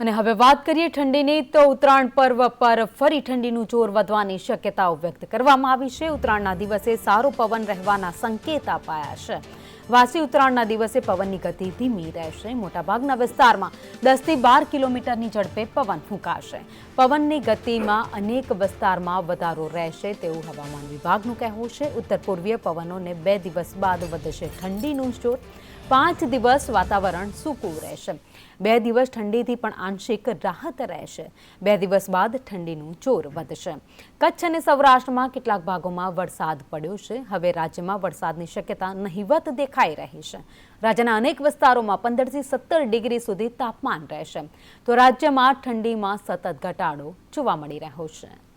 અને હવે વાત કરીએ ઠંડીની, તો ઉત્તરાયણ પર્વ પર ફરી ઠંડીનું જોર વધવાની શક્યતાઓ વ્યક્ત કરવામાં આવી છે. ઉત્તરાયણના દિવસે સારો પવન રહેવાના સંકેત અપાયા છે. વાસી ઉત્તરાયણના દિવસે પવનની ગતિ ધીમી રહેશે. મોટાભાગના વિસ્તારમાં દસથી બાર કિલોમીટરની ઝડપે પવન ફૂંકાશે. પવનની ગતિમાં અનેક વિસ્તારમાં વધારો રહેશે તેવું હવામાન વિભાગનું કહેવું છે. ઉત્તર પૂર્વીય પવનોને બે દિવસ બાદ વધશે ઠંડીનું જોર. પાંચ દિવસ વાતાવરણ સૂકું રહેશે. બે દિવસ ઠંડીથી પણ આંશિક રાહત રહેશે. બે દિવસ બાદ ઠંડીનું જોર વધશે. કચ્છ અને સૌરાષ્ટ્રમાં કેટલાક ભાગોમાં વરસાદ પડ્યો છે. હવે રાજ્યમાં વરસાદની શક્યતા નહિવત દેખાઈ રહી છે. રાજ્યના અનેક વિસ્તારોમાં પંદરથી સત્તર ડિગ્રી સુધી તાપમાન રહેશે. તો રાજ્યમાં ઠંડીમાં સતત ઘટાડો જોવા મળી રહ્યો છે.